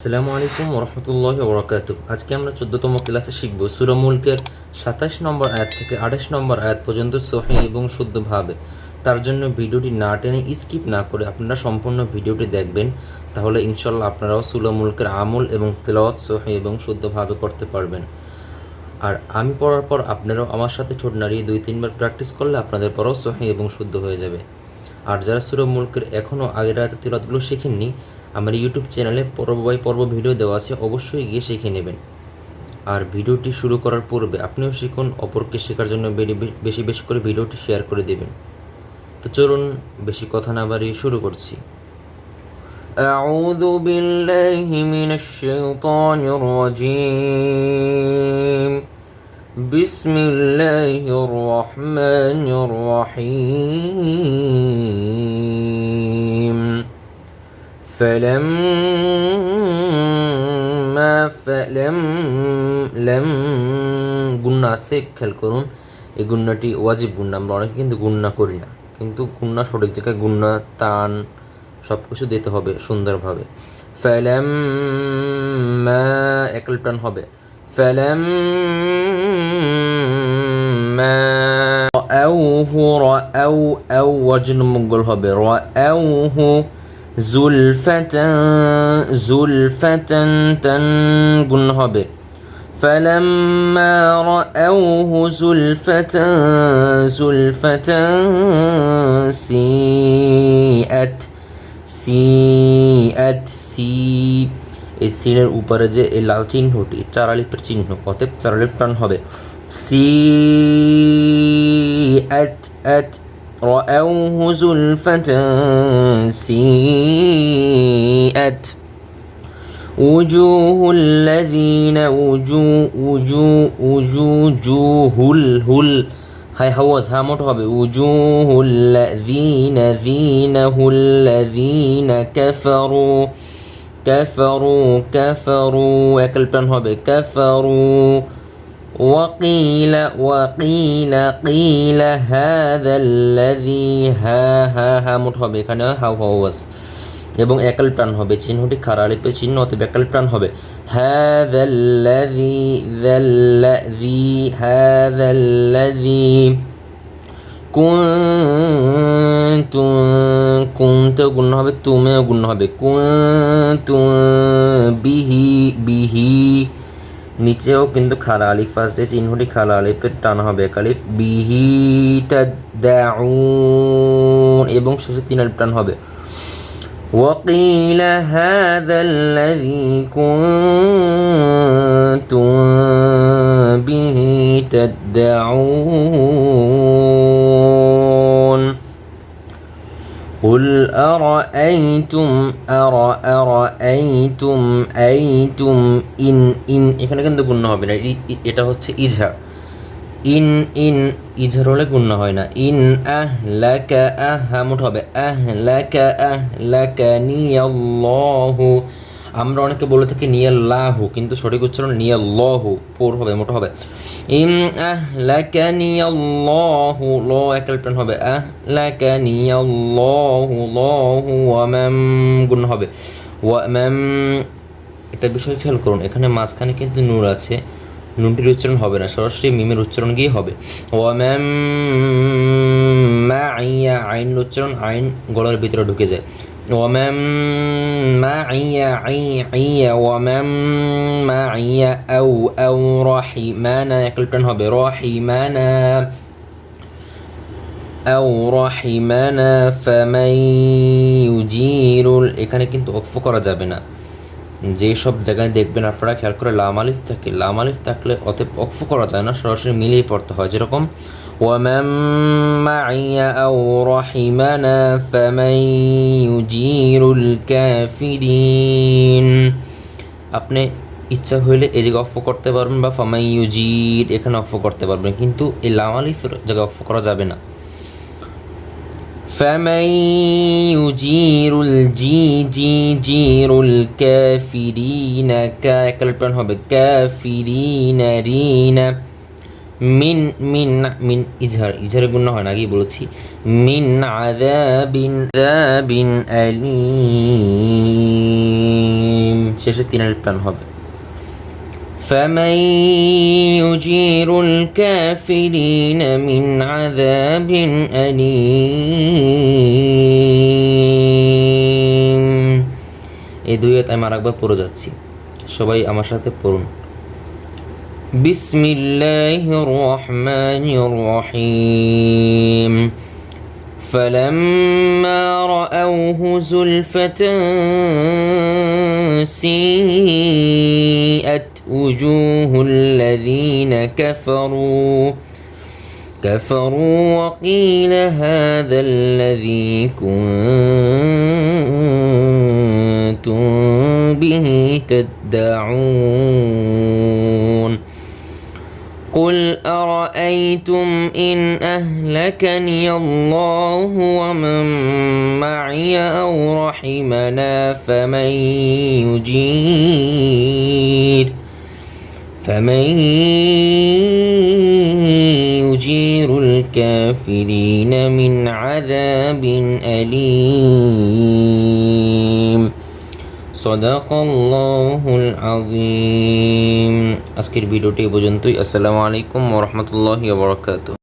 আসসালামু আলাইকুম ওরহমতুল্লাহ ওবরাকাতু। আজকে আমরা চোদ্দতম ক্লাসে শিখব সুরা মুলকের সাতাশ নম্বর আয়াত থেকে আঠাশ নম্বর আয়াত পর্যন্ত সহি এবং শুদ্ধভাবে। তার জন্য ভিডিওটি না টেনে স্কিপ না করে আপনারা সম্পূর্ণ ভিডিওটি দেখবেন, তাহলে ইনশাল্লাহ আপনারাও সুরা মুলকের আমল এবং তেলাওয়াত সহি এবং শুদ্ধভাবে করতে পারবেন। আর আমি পড়ার পর আপনারাও আমার সাথে ঠোঁট নাড়িয়ে দুই তিনবার প্র্যাকটিস করলে আপনাদের পরও সহি এবং শুদ্ধ হয়ে যাবে। আর যারা সুরা মুলকের এখনও আগের আয়াতের তিলাতগুলো শেখেননি আমার ইউটিউব চ্যানেলে পর্ব বাই পর্ব ভিডিও দেওয়া আছে অবশ্যই গিয়ে শিখে নেবেন আর ভিডিওটি শুরু করার পূর্বে আপনিও শিখুন অপরকে শেখার জন্য বেরি- বেশি বেশি করে ভিডিওটি শেয়ার করে দেবেন তো চলুন বেশি কথা না বাড়িয়ে শুরু করছি أعوذ بالله من الشيطان الرجيم بسم الله الرحمن الرحيم فلما فلم لم গুন্না আছে খেয়াল করুন এই গুন্নাটি ওয়াজিব গুন্না আমরা অনেকে কিন্তু গুন্না করি না কিন্তু গুন্না সঠিক জায়গায় গুন্না টান সব কিছু দিতে হবে সুন্দরভাবে ফেলেম একল টান হবে ফেলেম رأوه رأو أو وجن مقول হবে رأوه زلفة زلفة تن قلنا হবে فلما رأوه زلفة زلفة سيئت সিএত সি এই সিনের উপরে যে এই লাল চিহ্নটি চারালিপের চিহ্ন অতএব চারালিপ টান হবে সি এত এত رأوه زلفة سيئت وجوه الذين وجوه وجوه وجوه الهل هاي هوز هاموت হবে وجوه الذين ذينه الذين كفروا كفروا كفروا একল প্রাণ হবে كفروا وقيل وقيل قيل هذا الذي ها ها হামুট হবে এখানে হাউ হাওয়াস এবং একল প্রাণ হবে চিহ্নটি খারালিপে চিহ্ন অতএব একল প্রাণ হবে هذا الذي ذا الذي هذا الذي কুন্তুম কুনতেও গুণ হবে তুমেও গুণ হবে কুন্তুম বিহি বিহি নিচেও কিন্তু খারা আলিফ আছে চিহ্নটি খারা আলিফের টান হবে এক আলিফ বিহি তাদাউন এবং শেষে তিন আলিফ টান হবে وقيل هذا الذي كنتم به تدعون قل أرأيتم أرى أرأيتم أيتم إن إن এখানে কিন্তু গুণ হবে না এ- এ- এটা হচ্ছে ইজহার ইন ইন ইজহার হলে গুণ হয় না ইন আহ লাকা আহ হামুট হবে আহ লাকা আহ লাকা নিয়াল্লাহু আমরা অনেকে বলে থাকি নিয়াল্লাহু, কিন্তু সঠিক উচ্চারণ নিয়াল্লাহু, পোর হবে, মোটা হবে। ইন আহ নিয়াল্লাহু, ল একাল প্রাণ হবে। আহ নিয়াল্লাহু, লাহু ওয়ামাম গুণ হবে। ওয়ামাম একটা বিষয় খেয়াল করুন, এখানে মাঝখানে কিন্তু নূর আছে, নুনটির উচ্চারণ হবে না, সরাসরি মিমের উচ্চারণ গিয়ে হবে। ওয়ামাম মা আইয়া আইন উচ্চারণ আইন গলার ভিতরে ঢুকে যায়। ওয়ামাম মা আইয়া আই আইয়া ওয়ামাম মা আইয়া আউ আউ রাহিমানা একল টান হবে রাহিমানা أو رحمنا فمن يجير এখানে কিন্তু অক্ফ করা যাবে না যে সব জায়গায় দেখবেন আপনারা খেয়াল করে লাম আলিফ থাকে লাম আলিফ থাকলে অতএব অক্ফ করা যায় না সরাসরি মিলিয়ে পড়তে হয় যেরকম ومن معي أو رحمنا فمن يجير الكافرين আপনি ইচ্ছা হইলে এই জায়গায় অফ করতে পারবেন বা ফামাই ইউজির এখানে অফ করতে পারবেন কিন্তু এই লাম আলিফের জায়গায় অফ করা যাবে না فمن يجير الجي جي جير الكافرين كا একল প্রাণ হবে কাফিরিন রিনা মিন মিন মিন ইজহার ইজহারের গুণ হয় না আগেই বলেছি মিন আযাবিন আযাবিন আলীম শেষে তিনের প্ল্যান হবে فمن يجير الكافرين من عذاب أليم এই দুই আয়াত আমি আরেকবার পড়ে যাচ্ছি সবাই আমার সাথে পড়ুন بسم الله الرحمن الرحيم. فلما رأوه زلفة سيئت وجوه الذين كفروا كفروا وقيل هذا الذي كنتم به تدعون. قل أرأيتم إن أهلكني الله ومن معي أو رحمنا فمن يجير فمن يجير الكافرين من عذاب أليم সদাকল্লাহুল আজিম আজকের ভিডিওটি পর্যন্তই। আসসালামু আলাইকুম ওরহমতুল্লাহ বরকাত